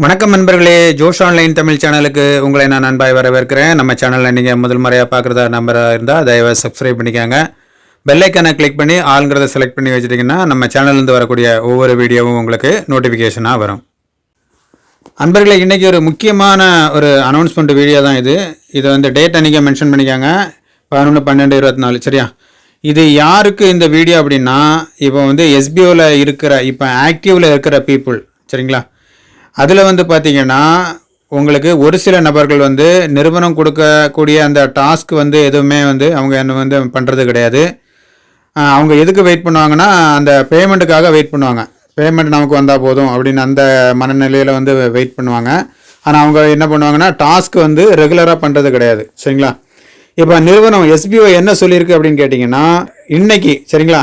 வணக்கம் நண்பர்களே ஜோஷ் ஆன்லைன் தமிழ் சேனலுக்கு உங்களை நான் நண்பாய் வரவேற்கிறேன். நம்ம சேனலில் நீங்கள் முதல் முறையாக பார்க்குறதா நம்பராக இருந்தால் தயவாக சப்ஸ்கிரைப் பண்ணிக்கோங்க. பெல்லைக்கானை கிளிக் பண்ணி ஆளுங்கிறத செலக்ட் பண்ணி வச்சிட்டிங்கன்னா நம்ம சேனல்லேருந்து வரக்கூடிய ஒவ்வொரு வீடியோவும் உங்களுக்கு நோட்டிஃபிகேஷனாக வரும். அன்பர்களே இன்றைக்கி ஒரு முக்கியமான ஒரு அனௌன்ஸ்மெண்ட் வீடியோ தான் இது. இதை வந்து டேட் அன்றைக்கி மென்ஷன் பண்ணிக்காங்க. பதினொன்று பன்னெண்டு இருபத்தி நாலு சரியா? இது யாருக்கு இந்த வீடியோ அப்படின்னா இப்போ வந்து எஸ்பிஓவில் இருக்கிற இப்போ ஆக்டிவில் இருக்கிற பீப்புள் சரிங்களா? அதில் வந்து பார்த்திங்கன்னா உங்களுக்கு ஒரு சில நபர்கள் வந்து நிறுவனம் கொடுக்கக்கூடிய அந்த டாஸ்க் வந்து எதுவுமே வந்து அவங்க என்ன வந்து பண்ணுறது கிடையாது. அவங்க எதுக்கு வெயிட் பண்ணுவாங்கன்னா அந்த பேமெண்ட்டுக்காக வெயிட் பண்ணுவாங்க. பேமெண்ட் நமக்கு வந்தால் போதும் அப்படின்னு அந்த மனநிலையில் வந்து வெயிட் பண்ணுவாங்க. ஆனால் அவங்க என்ன பண்ணுவாங்கன்னா டாஸ்க் வந்து ரெகுலராக பண்ணுறது கிடையாது. சரிங்களா? இப்போ நிறுவனம் எஸ்பிஓ என்ன சொல்லியிருக்கு அப்படின்னு கேட்டிங்கன்னா இன்றைக்கி சரிங்களா?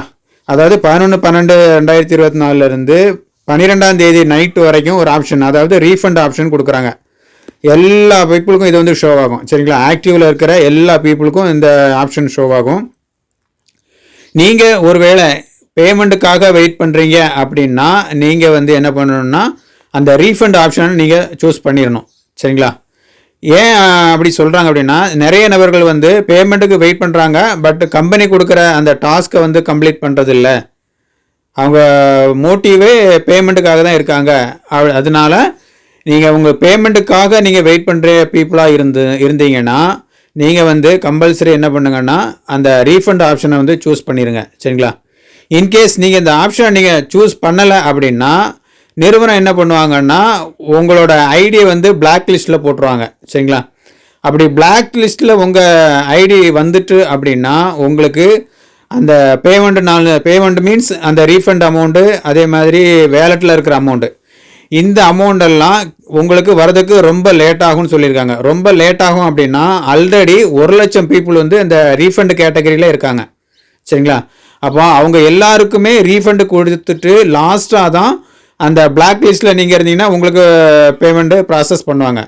அதாவது பதினொன்று பன்னெண்டு ரெண்டாயிரத்தி இருபத்தி நாலுலேருந்து பன்னிரெண்டாம் தேதி நைட்டு வரைக்கும் ஒரு ஆப்ஷன் அதாவது ரீஃபண்ட் ஆப்ஷன் கொடுக்குறாங்க. எல்லா பீப்புளுக்கும் இது வந்து ஷோ ஆகும். சரிங்களா? ஆக்டிவில் இருக்கிற எல்லா பீப்புளுக்கும் இந்த ஆப்ஷன் ஷோ ஆகும். நீங்கள் ஒருவேளை பேமெண்ட்டுக்காக வெயிட் பண்ணுறீங்க அப்படின்னா நீங்கள் வந்து என்ன பண்ணணும்னா அந்த ரீஃபண்ட் ஆப்ஷனை நீங்கள் சூஸ் பண்ணிடணும். சரிங்களா? ஏன் அப்படி சொல்கிறாங்க அப்படின்னா நிறைய நபர்கள் வந்து பேமெண்ட்டுக்கு வெயிட் பண்ணுறாங்க பட் கம்பெனி கொடுக்குற அந்த டாஸ்க்கை வந்து கம்ப்ளீட் பண்ணுறதில்ல அவங்க மோட்டிவே பேமெண்ட்டுக்காக தான் இருக்காங்க. அவ- அதனால நீங்கள் உங்கள் பேமெண்ட்டுக்காக நீங்கள் வெயிட் பண்ணுற பீப்புளாக இருந்து இருந்தீங்கன்னா நீங்கள் வந்து கம்பல்சரி என்ன பண்ணுங்கன்னா அந்த ரீஃபண்ட் ஆப்ஷனை வந்து சூஸ் பண்ணிடுங்க சரிங்களா? இன்கேஸ் நீங்கள் இந்த ஆப்ஷனை நீங்கள் சூஸ் பண்ணலை அப்படின்னா நிறுவனம் என்ன பண்ணுவாங்கன்னா உங்களோட ஐடியை வந்து பிளாக் லிஸ்ட்டில் போட்டுருவாங்க. சரிங்களா? அப்படி பிளாக் லிஸ்ட்டில் உங்கள் ஐடி வந்துட்டு அப்படின்னா உங்களுக்கு அந்த பேமெண்ட் நாலு பேமெண்ட் மீன்ஸ் அந்த ரீஃபண்ட் அமௌண்ட்டு அதே மாதிரி வேலெட்டில் இருக்கிற அமௌண்ட்டு இந்த அமௌண்ட்டெல்லாம் உங்களுக்கு வரதுக்கு ரொம்ப லேட் ஆகும்னு சொல்லியிருக்காங்க. ரொம்ப லேட் ஆகும் அப்படின்னா ஆல்ரெடி ஒரு லட்சம் பீப்புள் வந்து இந்த ரீஃபண்ட் கேட்டகரியில் இருக்காங்க. சரிங்களா? அப்போ அவங்க எல்லாருக்குமே ரீஃபண்டு கொடுத்துட்டு லாஸ்ட்டாக தான் அந்த பிளாக் லிஸ்ட்டில் நீங்கள் இருந்தீங்கன்னா உங்களுக்கு பேமெண்ட்டு ப்ராசஸ் பண்ணுவாங்க.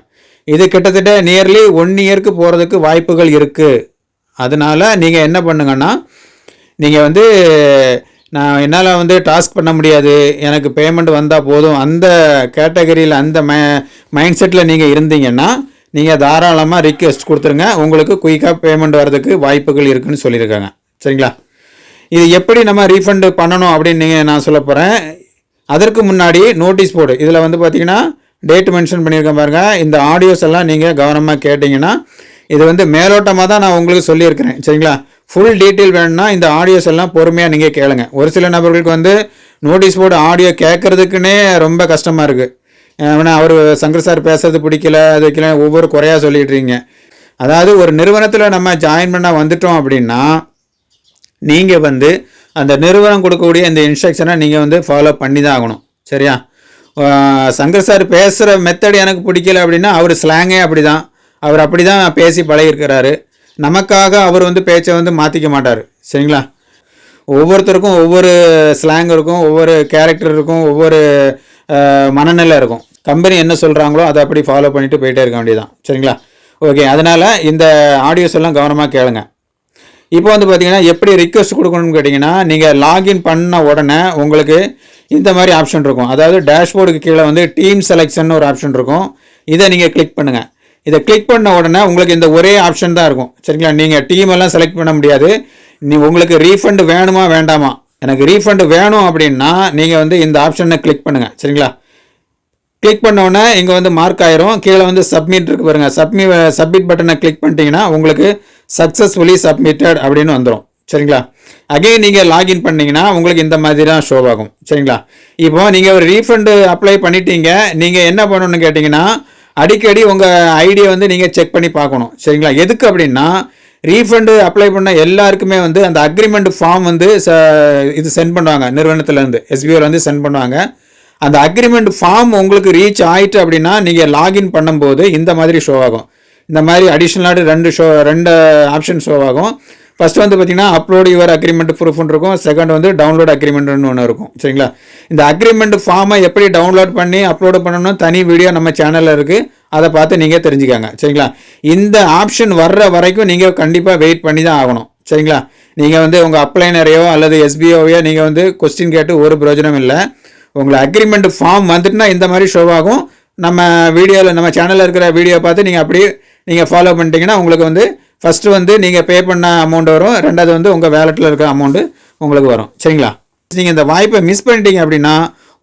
இது கிட்டத்தட்ட நியர்லி ஒன் இயருக்கு போகிறதுக்கு வாய்ப்புகள் இருக்குது அதனால் நீங்கள் என்ன பண்ணுங்கன்னா நீங்கள் வந்து நான் என்னால் வந்து டாஸ்க் பண்ண முடியாது. எனக்கு பேமெண்ட் வந்தால் போதும். அந்த கேட்டகரியில் அந்த மை மைண்ட் செட்டில் நீங்கள் இருந்தீங்கன்னா நீங்கள் தாராளமாக ரிக்வெஸ்ட் கொடுத்துருங்க. உங்களுக்கு குயிக்காக பேமெண்ட் வர்றதுக்கு வாய்ப்புகள் இருக்குன்னு சொல்லியிருக்காங்க. சரிங்களா? இது எப்படி நம்ம ரீஃபண்டு பண்ணணும் அப்படின்னு நீங்கள் நான் சொல்ல போகிறேன் அதற்கு முன்னாடி நோட்டீஸ் போர்டு இதில் வந்து பார்த்தீங்கன்னா டேட் மென்ஷன் பண்ணியிருக்கேன் பாருங்கள் இந்த ஆடியோஸ் எல்லாம் நீங்கள் கவனமாக கேட்டிங்கன்னா இது வந்து மேலோட்டமாக தான் நான் உங்களுக்கு சொல்லியிருக்கிறேன். சரிங்களா? ஃபுல் டீட்டெயில் வேணும்னா இந்த ஆடியோஸ் எல்லாம் பொறுமையாக நீங்கள் கேளுங்க. ஒரு சில நபர்களுக்கு வந்து நோட்டீஸ் போர்டு ஆடியோ கேட்குறதுக்குன்னே ரொம்ப கஷ்டமாக இருக்குது ஏன்னா அவர் சங்கர் சார் பேசுறது பிடிக்கல அது வைக்கல ஒவ்வொரு குறையாக சொல்லிடுறீங்க அதாவது ஒரு நிறுவனத்தில் நம்ம ஜாயின் பண்ண வந்துட்டோம் அப்படின்னா நீங்கள் வந்து அந்த நிறுவனம் கொடுக்கக்கூடிய இந்த இன்ஸ்ட்ரக்ஷனை நீங்கள் வந்து ஃபாலோ பண்ணி தான் ஆகணும். சரியா? சங்கர் சார் பேசுகிற மெத்தட் எனக்கு பிடிக்கல அப்படின்னா அவர் ஸ்லாங்கே அப்படி தான் அவர் அப்படி தான் பேசி பழகிருக்கிறாரு நமக்காக அவர் வந்து பேச்சை வந்து மாற்றிக்க மாட்டார். சரிங்களா? ஒவ்வொருத்தருக்கும் ஒவ்வொரு ஸ்லாங் இருக்கும் ஒவ்வொரு கேரக்டர் இருக்கும் ஒவ்வொரு மனநிலை இருக்கும். கம்பெனி என்ன சொல்கிறாங்களோ அதை அப்படி ஃபாலோ பண்ணிட்டு போயிட்டே இருக்க வேண்டியதான் சரிங்களா? ஓகே அதனால் இந்த ஆடியோஸ் எல்லாம் கவனமாக கேளுங்க. இப்போ வந்து பார்த்தீங்கன்னா எப்படி ரிக்வெஸ்ட் கொடுக்கணும்னு கேட்டிங்கன்னா நீங்கள் லாகின் பண்ண உடனே உங்களுக்கு இந்த மாதிரி ஆப்ஷன் இருக்கும். அதாவது டேஷ்போர்டுக்கு கீழே வந்து டீம் செலெக்ஷன் ஒரு ஆப்ஷன் இருக்கும். இதை நீங்கள் கிளிக் பண்ணுங்கள் இதை கிளிக் பண்ண உடனே உங்களுக்கு இந்த ஒரே ஆப்ஷன் தான் இருக்கும். சரிங்களா? நீங்கள் டீம் எல்லாம் செலக்ட் பண்ண முடியாது. நீ உங்களுக்கு ரீஃபண்ட் வேணுமா வேண்டாமா? எனக்கு ரீஃபண்ட் வேணும் அப்படின்னா நீங்கள் வந்து இந்த ஆப்ஷனை கிளிக் பண்ணுங்கள் சரிங்களா? கிளிக் பண்ண உடனே இங்கே வந்து மார்க் ஆயிரும். கீழே வந்து சப்மிட் இருக்கு பாருங்க. சப்மி சப்மிட் பட்டனை கிளிக் பண்ணிட்டீங்கன்னா உங்களுக்கு சக்ஸஸ்ஃபுல்லி சப்மிட்டட் அப்படின்னு வந்துடும் சரிங்களா? அகைன் நீங்கள் லாகின் பண்ணிங்கன்னா உங்களுக்கு இந்த மாதிரி தான் ஷோ ஆகும். சரிங்களா? இப்போ நீங்கள் ஒரு ரீஃபண்டு அப்ளை பண்ணிட்டீங்க. நீங்கள் என்ன பண்ணணும்னு கேட்டிங்கன்னா அடிக்கடி உங்கள் ஐடியை வந்து நீங்கள் செக் பண்ணி பார்க்கணும். சரிங்களா? எதுக்கு அப்படின்னா ரீஃபண்டு அப்ளை பண்ண எல்லாருக்குமே வந்து அந்த அக்ரிமெண்ட் ஃபார்ம் வந்து ச இது சென்ட் பண்ணுவாங்க. நிறுவனத்துலேருந்து எஸ்பிஓவில் வந்து சென்ட் பண்ணுவாங்க. அந்த அக்ரிமெண்ட் ஃபார்ம் உங்களுக்கு ரீச் ஆயிட்டு அப்படின்னா நீங்கள் லாகின் பண்ணும்போது இந்த மாதிரி ஷோ ஆகும். இந்த மாதிரி அடிஷ்னலாக ரெண்டு ஷோ ரெண்டு ஆப்ஷன் ஷோ ஆகும். ஃபர்ஸ்ட் வந்து பார்த்தீங்கன்னா அப்லோட் யுவர் அக்ரிமெண்ட் ப்ரூஃப்னு இருக்கும் செகண்ட் வந்து டவுன்லோட் அக்ரிமெண்ட்னு ஒன்று இருக்கும். சரிங்களா? இந்த அக்ரிமெண்ட் ஃபார்மை எப்படி டவுன்லோட் பண்ணி அப்லோட் பண்ணணும் தனி வீடியோ நம்ம சேனலில் இருக்குது அதை பார்த்து நீங்கள் தெரிஞ்சுக்காங்க. சரிங்களா? இந்த ஆப்ஷன் வர்ற வரைக்கும் நீங்கள் கண்டிப்பாக வெயிட் பண்ணி தான் ஆகணும். சரிங்களா? நீங்கள் வந்து உங்கள் அப்ளைனரையோ அல்லது எஸ்பிஓவையோ நீங்கள் வந்து கொஸ்டின் கேட்டு ஒரு பிரயோஜனம் இல்லை. உங்களை அக்ரிமெண்ட் ஃபார்ம் வந்துட்டுனா இந்த மாதிரி ஷோ ஆகும். நம்ம வீடியோவில் நம்ம சேனலில் இருக்கிற வீடியோ பார்த்து நீங்கள் அப்படியே நீங்கள் ஃபாலோ பண்ணிட்டீங்கன்னா உங்களுக்கு வந்து ஃபஸ்ட்டு வந்து நீங்கள் பே பண்ண அமௌண்ட் வரும். ரெண்டாவது வந்து உங்கள் வேலெட்டில் இருக்கிற அமௌண்ட்டு உங்களுக்கு வரும். சரிங்களா? நீங்கள் இந்த வாய்ப்பை மிஸ் பண்ணிட்டீங்க அப்படின்னா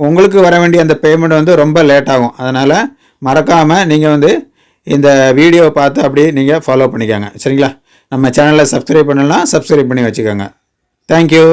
உங்களுக்கு வர வேண்டிய அந்த பேமெண்ட் வந்து ரொம்ப லேட் ஆகும். அதனால் மறக்காமல் நீங்கள் வந்து இந்த வீடியோவை பார்த்து அப்படியே நீங்கள் ஃபாலோ பண்ணிக்கோங்க. சரிங்களா? நம்ம சேனலை சப்ஸ்கிரைப் பண்ணலாம் சப்ஸ்கிரைப் பண்ணி வச்சுக்கோங்க. தேங்க்யூ